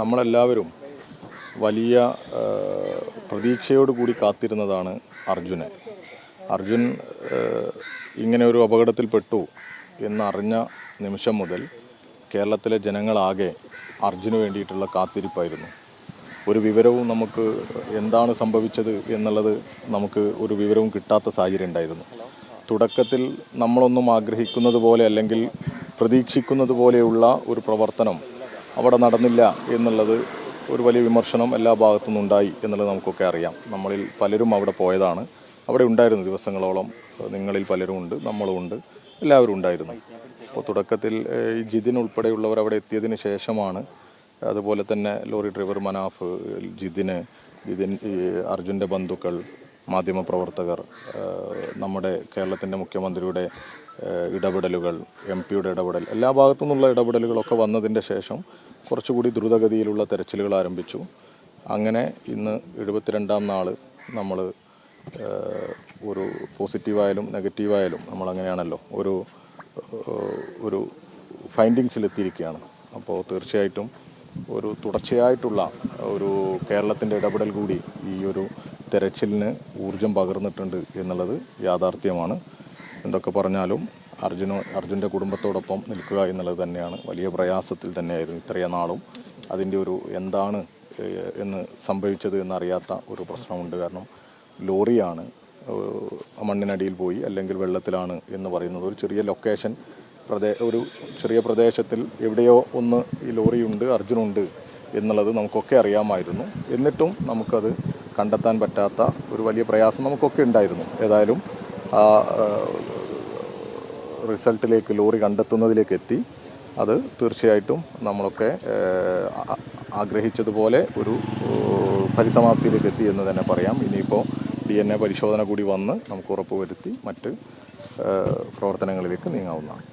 നമ്മളെല്ലാവരും വലിയ പ്രതീക്ഷയോട് കൂടി കാത്തിരുന്നതാണ് അർജുനെ. അർജുൻ ഇങ്ങനെ ഒരു അപകടത്തിൽപ്പെട്ടു എന്നറിഞ്ഞ നിമിഷം മുതൽ കേരളത്തിലെ ജനങ്ങളാകെ അർജുന് വേണ്ടിയിട്ടുള്ള കാത്തിരിപ്പായിരുന്നു. ഒരു വിവരവും നമുക്ക് എന്താണ് സംഭവിച്ചത് എന്നുള്ളത് നമുക്ക് ഒരു വിവരവും കിട്ടാത്ത സാഹചര്യം ഉണ്ടായിരുന്നു. തുടക്കത്തിൽ നമ്മളൊന്നും ആഗ്രഹിക്കുന്നത് പോലെ അല്ലെങ്കിൽ പ്രതീക്ഷിക്കുന്നത് പോലെയുള്ള ഒരു പ്രവർത്തനം അവിടെ നടന്നില്ല എന്നുള്ളത് ഒരു വലിയ വിമർശനം എല്ലാ ഭാഗത്തു ഉണ്ടായി എന്നുള്ളത് നമുക്കൊക്കെ അറിയാം. നമ്മളിൽ പലരും അവിടെ പോയതാണ്. അവിടെ ഉണ്ടായിരുന്നു ദിവസങ്ങളോളം. നിങ്ങളിൽ പലരും ഉണ്ട് നമ്മളും ഉണ്ട് എല്ലാവരും ഉണ്ടായിരുന്നു. അപ്പോൾ തുടക്കത്തിൽ ഈ ജിതിൻ ഉൾപ്പെടെയുള്ളവർ അവിടെ എത്തിയതിന് ശേഷമാണ് അതുപോലെ തന്നെ ലോറി ഡ്രൈവർ മനാഫ് ജിതിന് ജിതിൻ അർജുന്റെ ബന്ധുക്കൾ മാധ്യമപ്രവർത്തകർ നമ്മുടെ കേരളത്തിന്റെ മുഖ്യമന്ത്രിയുടെ ഇടപെടലുകൾ എം പിയുടെ ഇടപെടൽ എല്ലാ ഭാഗത്തു നിന്നുള്ള ഇടപെടലുകളൊക്കെ വന്നതിന്റെ ശേഷം കുറച്ചുകൂടി ദ്രുതഗതിയിലുള്ള തെരച്ചിലുകൾ ആരംഭിച്ചു. അങ്ങനെ ഇന്ന് എഴുപത്തിരണ്ടാം നാൾ നമ്മൾ ഒരു പോസിറ്റീവായാലും നെഗറ്റീവായാലും നമ്മളങ്ങനെയാണല്ലോ ഒരു ഒരു ഫൈൻഡിങ്സിലെത്തിയിരിക്കുകയാണ്. അപ്പോൾ തീർച്ചയായിട്ടും ഒരു തുടർച്ചയായിട്ടുള്ള ഒരു കേരളത്തിന്റെ ഇടപെടൽ കൂടി ഈ ഒരു തെരച്ചിലിന് ഊർജം പകർന്നിട്ടുണ്ട് എന്നുള്ളത് യാഥാർത്ഥ്യമാണ്. എന്തൊക്കെ പറഞ്ഞാലും അർജുനോ അർജുന്റെ കുടുംബത്തോടൊപ്പം നിൽക്കുക എന്നുള്ളത് തന്നെയാണ്. വലിയ പ്രയാസത്തിൽ തന്നെയായിരുന്നു ഇത്രയും നാളും. അതിന്റെ ഒരു എന്താണ് എന്ന് സംഭവിച്ചത് എന്നറിയാത്ത ഒരു പ്രശ്നമുണ്ട്. കാരണം ലോറിയാണ് മണ്ണിനടിയിൽ പോയി അല്ലെങ്കിൽ വെള്ളത്തിലാണ് എന്ന് പറയുന്നത്. ഒരു ചെറിയ ലൊക്കേഷൻ പ്രദേ ഒരു ചെറിയ പ്രദേശത്തിൽ എവിടെയോ ഒന്ന് ഈ ലോറിയുണ്ട് അർജുനുണ്ട് എന്നുള്ളത് നമുക്കൊക്കെ അറിയാമായിരുന്നു. എന്നിട്ടും നമുക്കത് കണ്ടെത്താൻ പറ്റാത്ത ഒരു വലിയ പ്രയാസം നമുക്കൊക്കെ ഉണ്ടായിരുന്നു. ഏതായാലും ആ റിസൾട്ടിലേക്ക് ലോറി കണ്ടെത്തുന്നതിലേക്ക് എത്തി അത് തീർച്ചയായിട്ടും നമ്മളൊക്കെ ആഗ്രഹിച്ചതുപോലെ ഒരു പരിസമാപ്തിയിലേക്ക് എത്തി എന്ന് തന്നെ പറയാം. ഇനിയിപ്പോൾ ഡി എൻ എ പരിശോധന കൂടി വന്ന് നമുക്ക് ഉറപ്പുവരുത്തി മറ്റ് പ്രവർത്തനങ്ങളിലേക്ക് നീങ്ങാവുന്നതാണ്.